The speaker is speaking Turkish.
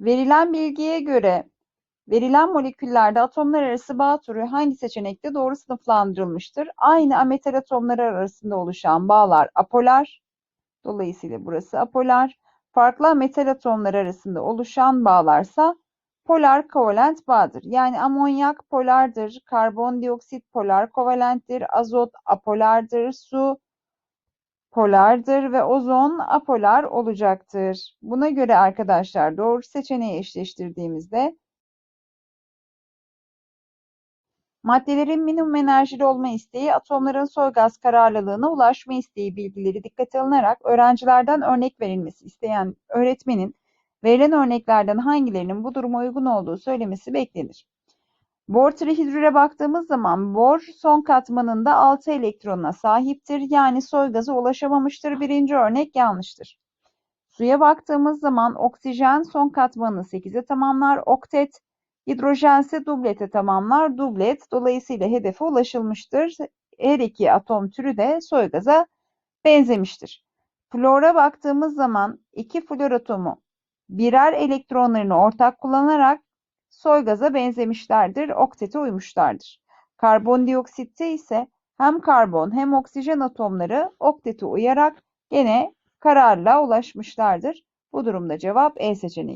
Verilen bilgiye göre verilen moleküllerde atomlar arası bağ türü hangi seçenekte doğru sınıflandırılmıştır? Aynı ametal atomları arasında oluşan bağlar apolar. Dolayısıyla burası apolar. Farklı metal atomları arasında oluşan bağlarsa polar kovalent bağdır. Yani amonyak polardır, karbondioksit polar kovalenttir, azot apolardır, su polardır ve ozon apolar olacaktır. Buna göre arkadaşlar doğru seçeneği eşleştirdiğimizde maddelerin minimum enerjili olma isteği, atomların soy gaz kararlılığına ulaşma isteği bilgileri dikkate alınarak öğrencilerden örnek verilmesi isteyen öğretmenin verilen örneklerden hangilerinin bu duruma uygun olduğu söylemesi beklenir. Bor trihidrüre baktığımız zaman bor son katmanında 6 elektronuna sahiptir. Yani soy gazı ulaşamamıştır. Birinci örnek yanlıştır. Suya baktığımız zaman oksijen son katmanını 8'e tamamlar. Oktet, hidrojen ise dublete tamamlar. Dublet dolayısıyla hedefe ulaşılmıştır. Her iki atom türü de soy gaza benzemiştir. Flora baktığımız zaman iki flor atomu birer elektronlarını ortak kullanarak soy gaza benzemişlerdir, oktete uymuşlardır. Karbondioksitte ise hem karbon hem oksijen atomları oktete uyarak gene kararla ulaşmışlardır. Bu durumda cevap E seçeneği.